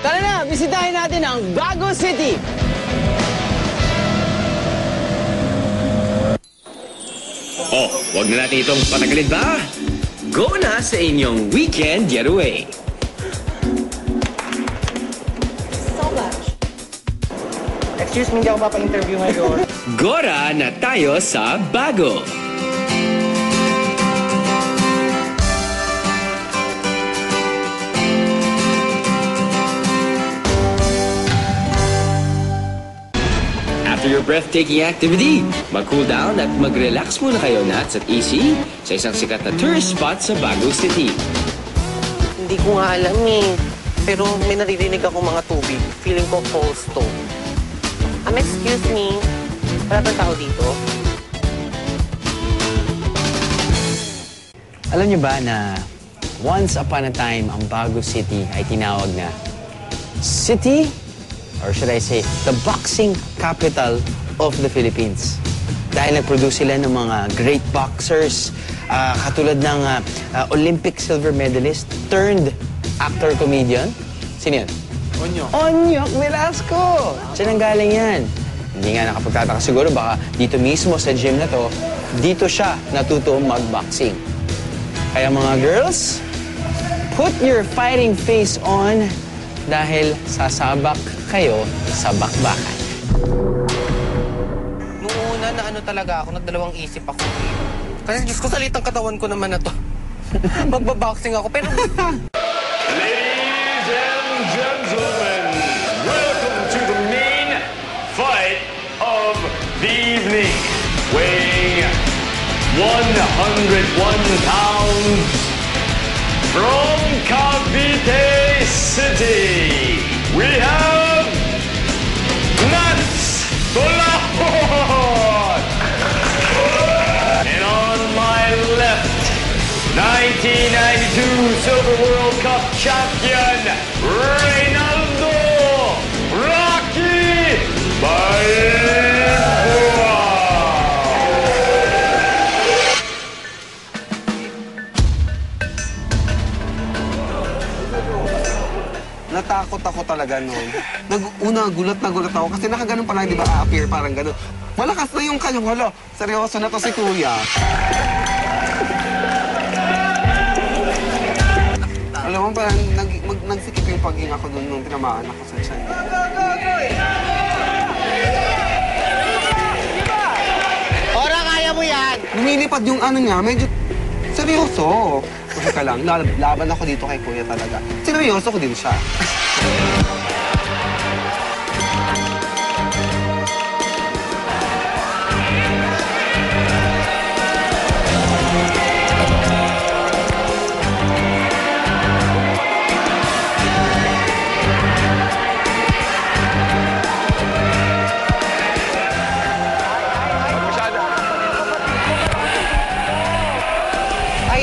Tara na, bisitahin natin ang Bago City. Oh, wag na natin itong patagalin ba? Go na sa inyong weekend getaway. So much. Excuse me, hindi ako mapa-interview ngayon. Gora na tayo sa bago. After your breathtaking activity, mag-cool down at mag-relax muna kayo nuts at easy sa isang sikat na tourist spot sa Bago City. hindi ko nga alam eh. Pero may naririnig ako mga tubig. Feeling ko falls to. Um, excuse me. Wala bang tao dito? Alam niyo ba na once upon a time, ang Bago City ay tinawag na City, or should I say, the boxing capital of the Philippines. Dahil nag-produce sila ng mga great boxers, ah, katulad ng ah, ah, Olympic silver medalist turned actor-comedian. Sino yun? Onyok. Onyok Velasco! Diyan ang galing yan. Hindi nga nakapagtataka siguro, baka dito mismo sa gym na to, dito siya natuto mag-boxing. Kaya mga girls, put your fighting face on dahil sasabak kayo sa bakbakan. Noong una na ano talaga ako, nagdalawang isip ako. eh. Kasi Diyos ko, salitang katawan ko naman na to. Magbaboxing ako. Pero Ladies and gentlemen, welcome to the main fight of the evening. Weighing 101 pounds from Cavite City, Natakot ako talaga noon. Nag una gulat na gulat ako kasi nakaganon pa lang, di ba, appear parang gano'n. Malakas na yung kanyang halo. Seryoso na to si Kuya. Alam mo, parang nag, mag, nagsikip yung paghinga ko doon nung tinamaan ako sa tiyan. Ora, kaya mo yan! Lumilipad yung ano niya, medyo seryoso. Kasi ka lang, lab- laban ako dito kay Kuya talaga. Seryoso ko din siya.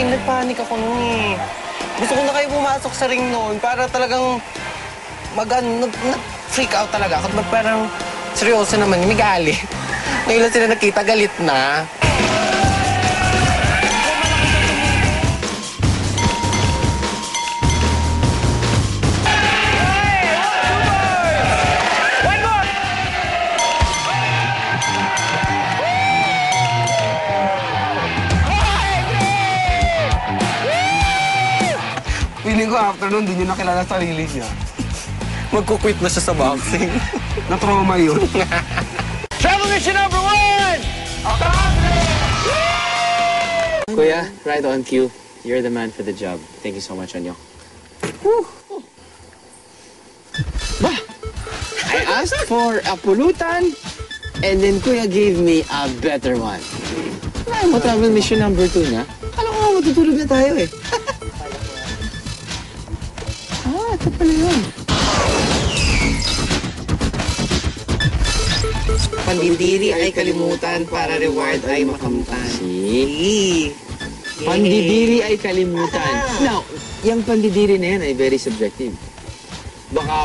Ay, nagpanik ako noon eh. Gusto ko na kayo pumasok sa ring noon para talagang mag, ano, nag, freak out talaga ako. Ba't parang seryoso naman, may galit. Ngayon lang sila nakita, galit na. After nun, di niya nakilala sarili niya. Magkukwit na siya sa boxing. Na-trauma yun. Travel mission number one! Kuya, right on cue. You're the man for the job. Thank you so much, Anyo. Bah! I asked for a pulutan, and then Kuya gave me a better one. Ay, mo travel mission number two na. Kala ko nga matutulog na tayo eh. Ito pala yun. Pandindiri ay kalimutan para reward ay makamtan. See? Pandidiri ay kalimutan. Now, yung pandidiri na yan ay very subjective. Baka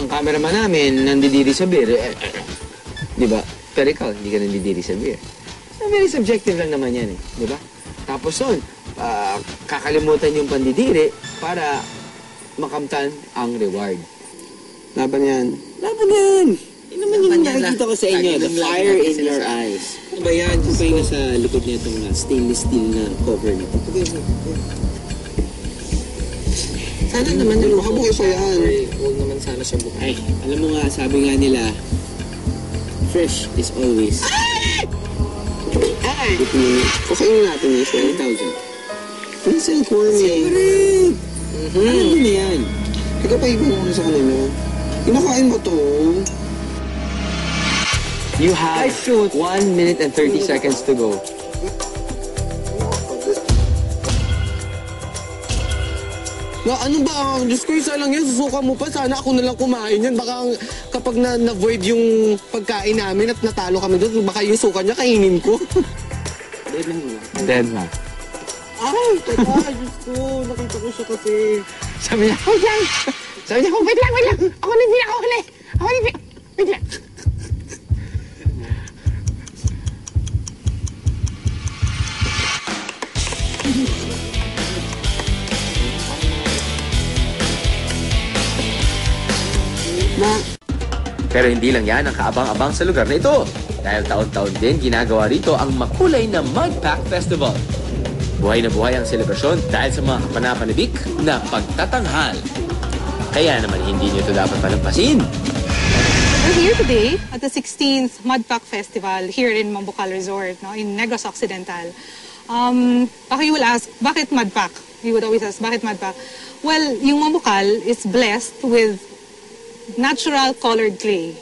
ang cameraman namin nandidiri sa beer. Eh, eh. Di ba? Pero ikaw, hindi ka nandidiri sa beer. Eh, very subjective lang naman yan eh. Di ba? Tapos nun, ah, kakalimutan yung pandidiri para makamtan ang reward. Laban yan. Laban yan! Yun naman yung nakikita ko sa inyo, the fire in your eyes. Ano ba yan? Kung kayo nasa likod niya itong uh, stainless steel na cover nito. Sana naman yun. Makabuhay pa yan. Huwag naman sana siya buhay. Alam mo nga, sabi nga nila, fresh is always Ay! Kakainin natin eh, sir. 10,000. Yung silkworm Alam mo na yan. Ikaw pa ibang ako sa kanila. Kinakain mo to. You have 1 minute and 30 seconds to go. Na ano ba? ah, Diyos ko, isa lang yan. Susuka mo pa. Sana ako na lang kumain yan. Baka kapag na, na-void yung pagkain namin at natalo kami doon, baka yung suka niya kainin ko. Dead na. Ay, teka, Diyos ko. Nakita ko siya kasi. Sabi niya, wait lang! Sabi niya, wait lang, wait lang! Ako hindi ako huli! Ako na hindi! Wait lang! Pero hindi lang yan ang kaabang-abang sa lugar na ito. Dahil taon-taon din ginagawa rito ang makulay na Mudpack Festival. Buhay na buhay ang selebrasyon dahil sa mga kapanapanibik na pagtatanghal. Kaya naman hindi nyo ito dapat palampasin. We're here today at the 16th Mudpack Festival here in Mambucal Resort, no, in Negros Occidental. Um, baka you will ask, bakit Mudpack? You would always ask, bakit Mudpack? Well, yung Mambucal is blessed with natural colored clay.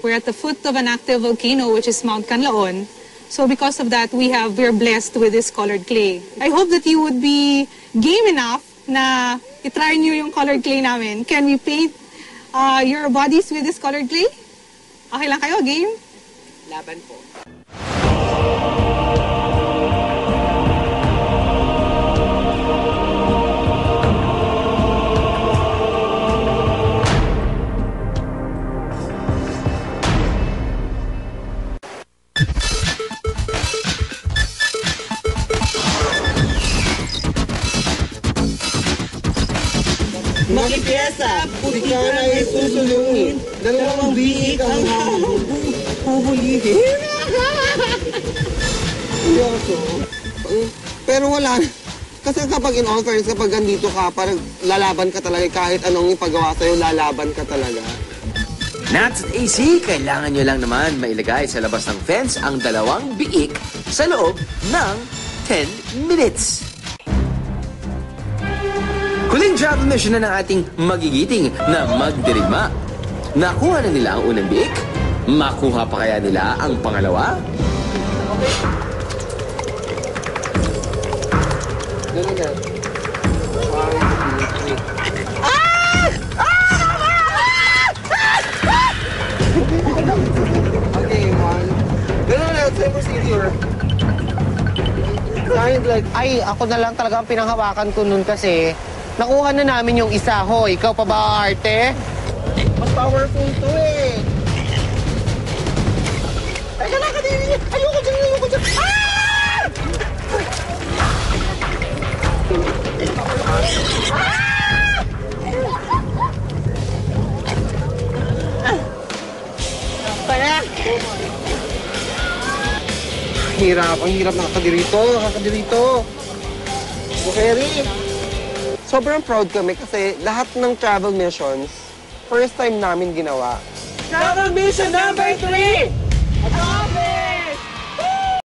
We're at the foot of an active volcano, which is Mount Canlaon. So because of that, we have, we're blessed with this colored clay. I hope that you would be game enough na itry nyo yung colored clay namin. Can we paint uh, your bodies with this colored clay? Okay lang kayo, game? Laban po. Makikesa! Putika na isusulungin. Dalawang biik ang huhulihin. Seryoso. Pero wala. Kasi kapag in all fairness, kapag andito ka, parang lalaban ka talaga. Kahit anong ipagawa sa'yo, lalaban ka talaga. Nats at AC, kailangan nyo lang naman mailagay sa labas ng fence ang dalawang biik sa loob ng 10 minutes. Huling travel mission na ng ating magigiting na magdirigma. Nakuha na nila ang unang biik? Makuha pa kaya nila ang pangalawa? Okay. Kind like, Ay, ako na lang talaga ang pinanghawakan ko nun kasi nakuha na namin yung isa. Ho, ikaw pa ba arte? mas powerful to eh. Teka lang, kanina. Ayoko dyan, ayoko dyan. Ah! Kaya? Hirap, ang hirap nakakadirito, nakakadirito. Bukeri. Sobrang proud kami kasi lahat ng travel missions, first time namin ginawa. Travel mission number three!